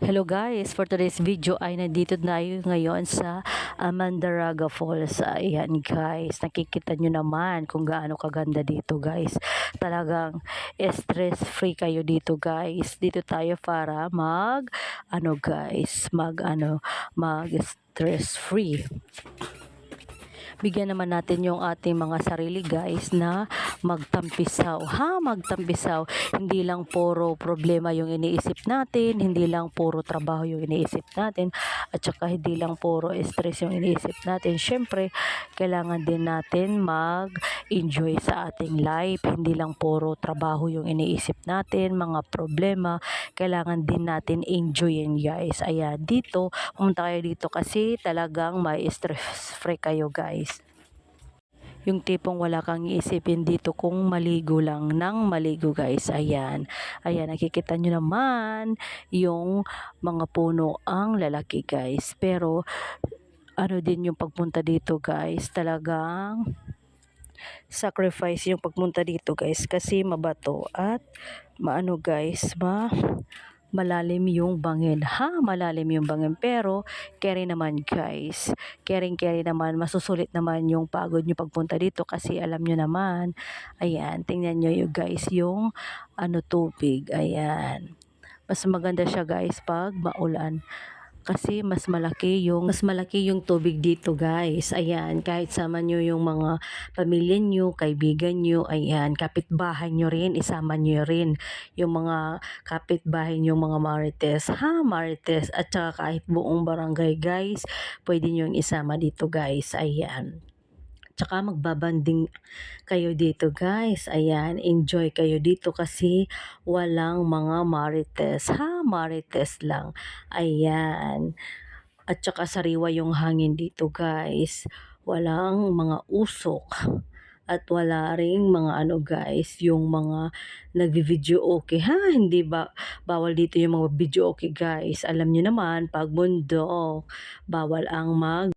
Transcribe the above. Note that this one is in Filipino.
Hello guys, for today's video ay nandito tayo ngayon sa Amandaraga Falls. Ayan guys, nakikita nyo naman kung gaano kaganda dito guys. Talagang stress free kayo dito guys. Dito tayo para mag ano guys, mag ano, mag stress free bigyan naman natin yung ating mga sarili guys na magtampisaw. Ha, magtampisaw. Hindi lang puro problema yung iniisip natin, hindi lang puro trabaho yung iniisip natin, at saka hindi lang puro stress yung iniisip natin. Syempre, kailangan din natin mag-enjoy sa ating life. Hindi lang puro trabaho yung iniisip natin, mga problema. Kailangan din natin enjoyin guys. Ayan, dito, pumunta kayo dito kasi talagang may stress free kayo guys yung tipong wala kang iisipin dito kung maligo lang ng maligo guys. Ayan. Ayan, nakikita nyo naman yung mga puno ang lalaki guys. Pero ano din yung pagpunta dito guys, talagang sacrifice yung pagpunta dito guys kasi mabato at maano guys, ma malalim yung bangin. Ha? Malalim yung bangin. Pero, carry naman guys. Caring carry naman. Masusulit naman yung pagod nyo pagpunta dito kasi alam nyo naman. Ayan. Tingnan nyo yung guys yung ano tubig. Ayan. Mas maganda siya guys pag maulan kasi mas malaki yung mas malaki yung tubig dito guys. Ayan kahit sama nyo yung mga pamilya nyo kaibigan nyo ayan kapitbahay nyo rin isama nyo rin yung mga kapitbahay nyo mga marites. Ha marites? At saka kahit buong barangay guys pwede nyo isama dito guys. Ayan Tsaka magbabanding kayo dito guys. Ayan, enjoy kayo dito kasi walang mga marites. Ha, marites lang. Ayan. At saka sariwa yung hangin dito guys. Walang mga usok. At wala ring mga ano guys, yung mga nagvi-video okay ha, hindi ba bawal dito yung mga video okay guys. Alam niyo naman, pag mundo, bawal ang mag